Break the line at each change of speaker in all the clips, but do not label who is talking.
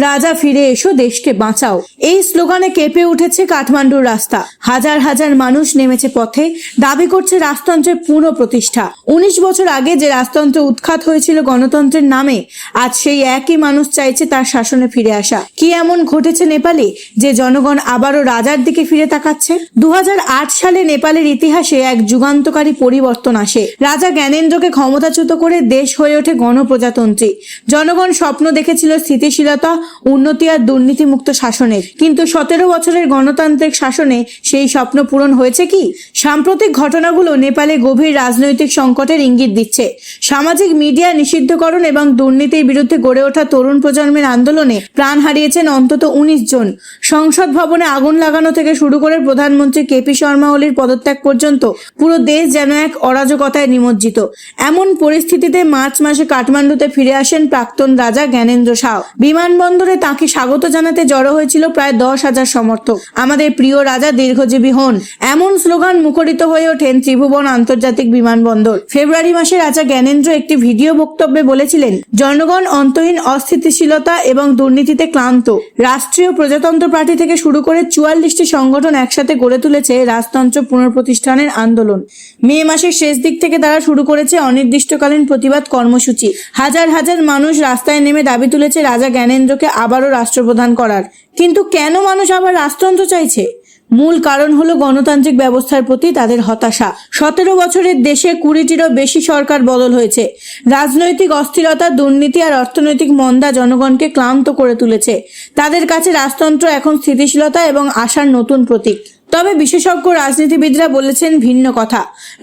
রাজা ফিরে এসো, দেশকে বাঁচাও। এই স্লোগানে কেঁপে উঠেছে কাঠমান্ডুর রাস্তা। হাজার হাজার মানুষ নেমেছে পথে, দাবি করছে রাজতন্ত্রের পুনঃ প্রতিষ্ঠা। উনিশ বছর আগে যে রাজতন্ত্র উৎখাত হয়েছিল গণতন্ত্রের নামে, আজ সেই একই মানুষ চাইছে তার শাসনে ফিরে আসা। কি এমন ঘটেছে নেপালে, যে জনগণ আবারও রাজার দিকে ফিরে তাকাচ্ছে? দু হাজার আট সালে নেপালের ইতিহাসে এক যুগান্তকারী পরিবর্তন আসে। রাজা জ্ঞানেন্দ্রকে ক্ষমতাচ্যুত করে দেশ হয়ে ওঠে গণপ্রজাতন্ত্রী। জনগণ স্বপ্ন দেখেছিল স্থিতিশীলতা উন্নতি আর দুর্নীতিমুক্ত শাসনের। কিন্তু সতেরো বছরের গণতান্ত্রিক শাসনে সেই স্বপ্ন পূরণ হয়েছে কি? সাম্প্রতিক ঘটনাগুলো নেপালে গভীর রাজনৈতিক সংকটের ইঙ্গিত দিচ্ছে। সামাজিক মিডিয়া নিষিদ্ধকরণ এবং দুর্নীতির বিরুদ্ধে গড়ে ওঠা তরুণ প্রজন্মের আন্দোলনে প্রাণ হারিয়েছেন অন্তত উনিশ জন। সংসদ ভবনে আগুন লাগানো থেকে শুরু করে প্রধানমন্ত্রী কেপি শর্মা ওলির পদত্যাগ পর্যন্ত পুরো দেশ যেন এক অরাজকতায় নিমজ্জিত। এমন পরিস্থিতিতে মার্চ মাসে কাঠমান্ডুতে ফিরে আসেন প্রাক্তন রাজা জ্ঞানেন্দ্র শাহ বিমানবন্দরে তাকে স্বাগত জানাতে জড়ো হয়েছিল প্রায় দশ হাজার সমর্থক। আমাদের প্রিয় রাজা দীর্ঘজীবী হন। এমন স্লোগান মুখরিত হয়ে ওঠেন ত্রিভুবন আন্তর্জাতিক বিমানবন্দর। ফেব্রুয়ারি মাসে রাজা জ্ঞানেন্দ্র একটি ভিডিও বক্তব্যে বলেছিলেন, জনগণ অন্তহীন অস্থিতিশীলতা এবং দুর্নীতিতে ক্লান্ত। রাষ্ট্রীয় প্রজাতন্ত্র পার্টি থেকে শুরু করে চুয়াল্লিশটি সংগঠন একসাথে গড়ে তুলেছে রাজতন্ত্র পুনঃপ্রতিষ্ঠানের আন্দোলন। মে মাসের শেষ দিক থেকে তারা শুরু করেছে অনির্দিষ্টকালীন প্রতিবাদ কর্মসূচি। হাজার হাজার মানুষ রাস্তায় নেমে দাবি তুলেছে রাজা জ্ঞানেন্দ্রকে আবারও রাষ্ট্রপ্রধান করার। কিন্তু কেন মানুষ আবার রাজতন্ত্র চাইছে? মূল কারণ হলো গণতান্ত্রিক ব্যবস্থার প্রতি তাদের হতাশা। সতেরো বছরের দেশে কুড়িটিরও বেশি সরকার বদল হয়েছে। রাজনৈতিক অস্থিরতা, দুর্নীতি আর অর্থনৈতিক মন্দা জনগণকে ক্লান্ত করে তুলেছে। তাদের কাছে রাজতন্ত্র এখন স্থিতিশীলতা এবং আশার নতুন প্রতীক। তবে বিশেষজ্ঞ রাজনীতিবিদরা বলেছেন ভিন্ন কথা।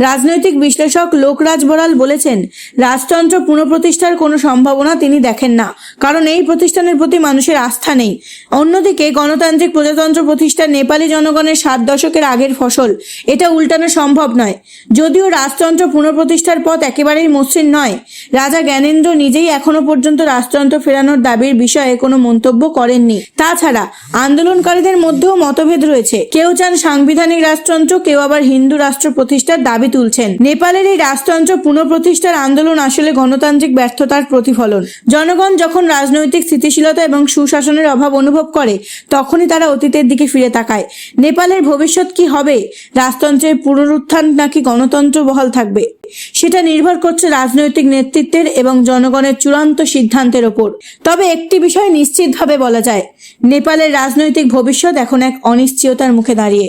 রাজনৈতিক বিশ্লেষক লোকরাজ বড়াল বলেছেন, রাজতন্ত্র পুনঃপ্রতিষ্ঠার কোনো সম্ভাবনা তিনি দেখেন না, কারণ এই প্রতিষ্ঠানের প্রতি মানুষের আস্থা নেই। অন্যদিকে গণতান্ত্রিক প্রজাতন্ত্র প্রতিষ্ঠা নেপালি জনগণের সাত দশকের আগের ফসল, এটা উল্টানো সম্ভব নয়। যদিও রাজতন্ত্র পুনঃপ্রতিষ্ঠার পথ একেবারেই মসৃণ নয়, রাজা জ্ঞানেন্দ্র নিজেই এখনও পর্যন্ত রাজতন্ত্র ফেরানোর দাবির বিষয়ে কোনো মন্তব্য করেননি। তাছাড়া, আন্দোলনকারীদের মধ্যেও মতভেদ রয়েছে। কেউ চান সাংবিধানিক রাজতন্ত্র, কেউ আবার হিন্দু রাষ্ট্র প্রতিষ্ঠার দাবি তুলছেন। নেপালের এই রাজতন্ত্র পুনঃপ্রতিষ্ঠার আন্দোলন আসলে গণতান্ত্রিক ব্যর্থতার প্রতিফলন। জনগণ যখন রাজনৈতিক স্থিতিশীলতা এবং সুশাসনের অভাব অনুভব করে, তখনই তারা অতীতের দিকে ফিরে তাকায়। নেপালের ভবিষ্যৎ কি হবে? রাজতন্ত্রের পুনরুত্থান নাকি গণতন্ত্র বহাল থাকবে? সেটা নির্ভর করছে রাজনৈতিক নেতৃত্বের এবং জনগণের চূড়ান্ত সিদ্ধান্তের ওপর। তবে একটি বিষয় নিশ্চিতভাবে বলা যায়, নেপালের রাজনৈতিক ভবিষ্যৎ এখন এক অনিশ্চয়তার মুখে দাঁড়িয়ে।